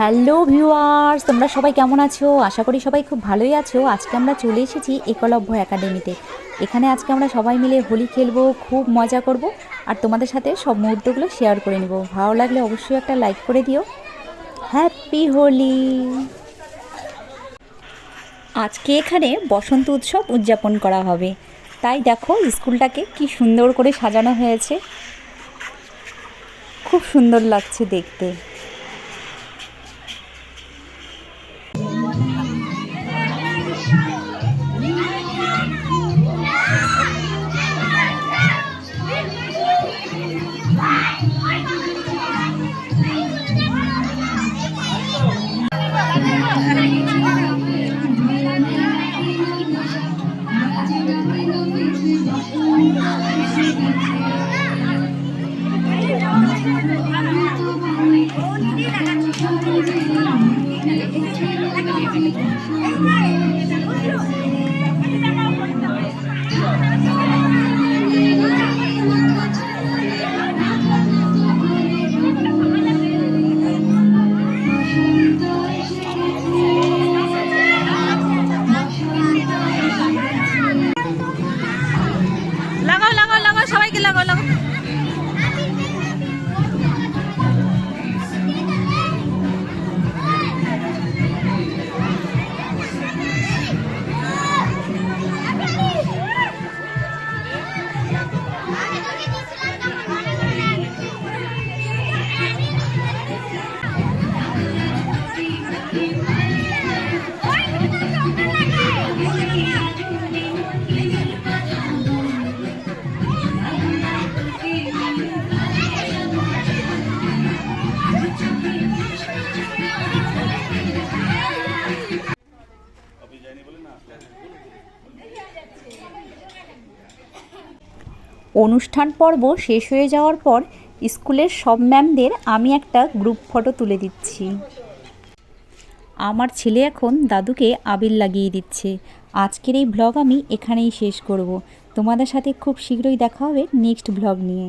Hello viewers, তোমরা সবাই কেমন আছো? আশা করি সবাই খুব ভালোই আছো। আজকে আমরা চলে এসেছি একলব্য একাডেমিতে। এখানে আজকে আমরা সবাই মিলে হোলি খেলব, খুব মজা করব। আর তোমাদের সাথে সব মুহূর্তগুলো শেয়ার করে নিব। ভালো লাগলে অবশ্যই একটা লাইক করে দিও। হ্যাপি হোলি আজকে এখানে বসন্ত উৎসব উদযাপন করা হবে। তাই দেখো, স্কুলটাকে কি সুন্দর করে সাজানো হয়েছে। খুব সুন্দর লাগছে দেখতে। Thank you. অনুষ্ঠান পর্ব শেষ হয়ে যাওয়ার পর স্কুলের সব ম্যামদের আমি একটা গ্রুপ ফটো তুলে দিচ্ছি। আমার ছেলে এখন দাদুকে আবির লাগিয়ে দিচ্ছে। আজকের এই ব্লগ আমি এখানেই শেষ করব। তোমাদের সাথে খুব শীঘ্রই দেখা হবে নেক্সট ব্লগ নিয়ে।